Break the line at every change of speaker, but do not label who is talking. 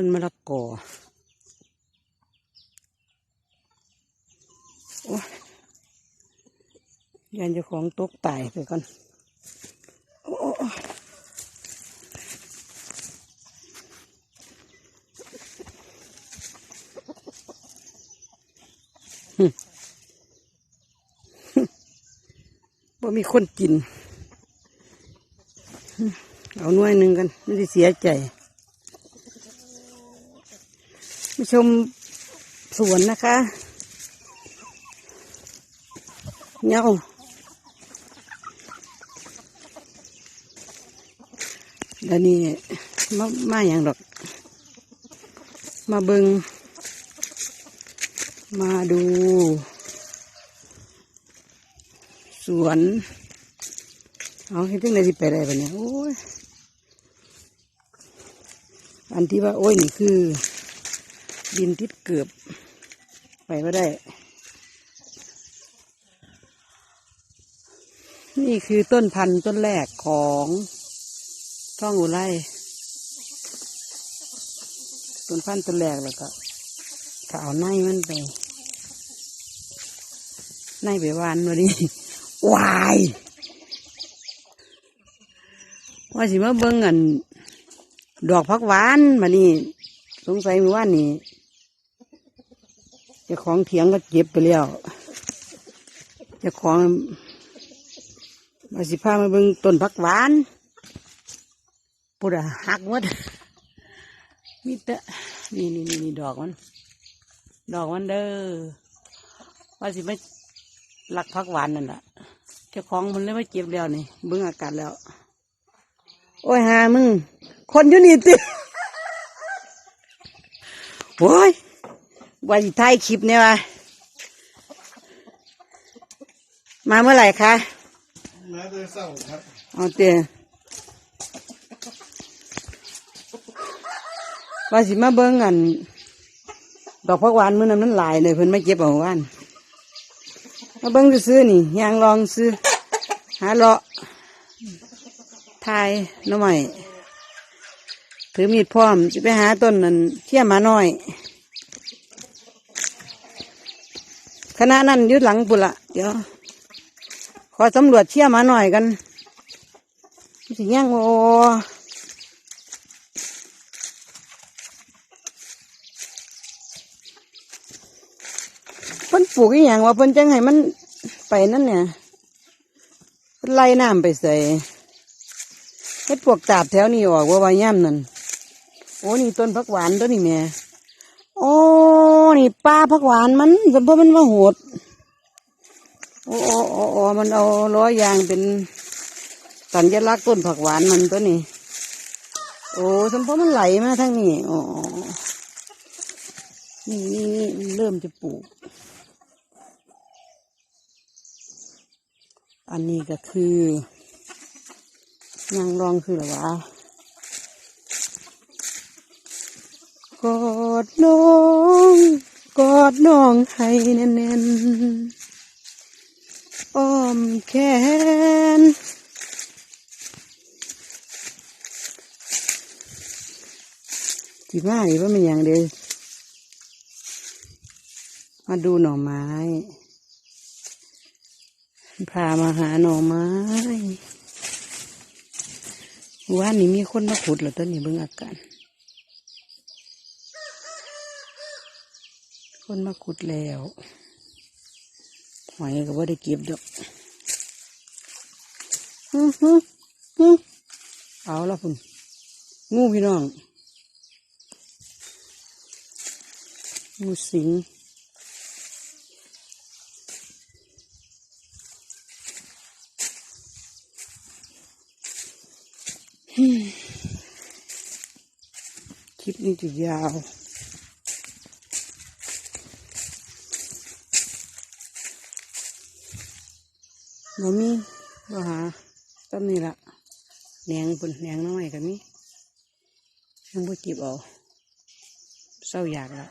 ต้นมะละกอโอ้ยยันจ้าของตกตายไปก่อนโอ้โหึหึบ่มีคนกิน เอาหน่วยหนึ่งกัน ไม่ได้เสียใจมา ชมสวนนะคะเงาแล้วนี่มามาอย่างดอก มาเบิงมาดู สวน เอาให้ถึงไหนที่ไปได้ปะเนี่ยโอ้ยอันที่ว่า โอ้ย นี่คือ ดินทิพเกือบ ไปก็ได้ นี่คือต้นพันธุ์ต้นแรกของท่องอุไรต้นพันธุ์ต้นแรกแล้วก็ถ้าเอาในมันไปในไปวานวันนี้วายว่าสิมาเบิ่งอัน ดอกพักหวานมานี่สงสัยมือว่านนี่ จ้าของเถียงก็เก็บไปแล้วเจ้าของมาสิพามาเบิ่งต้นพักหวานปุดะหักหมดมีแต่นี่นี่นี่นี่ดอกมัน ดอกมันเด้อว่าสิมาหลักพักหวานนั่นแหละเจ้าของมันเลยมาเก็บแล้วนี่เบิ่งอากาศแล้ว โอ้ยหามึง คนอยู่นี่ติโอ้ย ว่าสิถ่ายคลิปเนี่ยวะมาเมื่อไหร่คะ
มาโดยเศร้าครับ
เอาเตียว่าสิมาเบิ้งอัน ดอกพักหวานมื้อนั้นมันหลายเลยเพิ่นไม่เก็บเอาหวานมาเบิ้งซื้อๆนี่ยางลองซื้อหาเลาะทายหน้ำใหม่ถือมีดพร้อมจะไปหาต้นนั้นเที่ยหมาน้อย คณะนั้นยุดหลังปุละเดี๋ยว ขอสำรวจเชี่ยมาหน่อยกันสิย่างโอเพิ่นปลูกอีหยังว่าเพิ่นจังให้มันไปนั่นเนี่ยเพิ่นไล่น้ำไปใส่เฮ็ดพวกตาบแถวนี้ออกว่าว่าย่ำนั่นโอ้นี่ต้นผักหวานตัวนี้แม่โอ้ นี่ปลาผักหวานมันสมพมันว่าโหดโอ้โอ้โอ้โอ้มันเอาล้อยางเป็นสัญลักษณ์ต้นผักหวานมันตัวนี้ โอ้สมพมันไหลมาทางนี้อ๋อนี่นี่นี่เริ่มจะปลูก อันนี้ก็คือยังรองคือหรอวะกอ ดน้อง กอดน้องให้แน่นๆอ้อมแขนที่มานี่ว่ามันอย่างเดียวมาดูหน่อไม้ พามาหาหน่อไม้ว่านนี้มีคนมาขุดเหรอต้นนี้เบิ่งอาการ คนมาขุดแล้วหอยก็ว่าได้เก็บดอกเอาละพุ่นงูพี่น้อง งูสิงคลิปนี้จะยาว บ่มีบ่หาต้นนี้ละแหนงปุ่นแหนงน้อยกันมียังบ่จีบเอาเศร้าอยากละ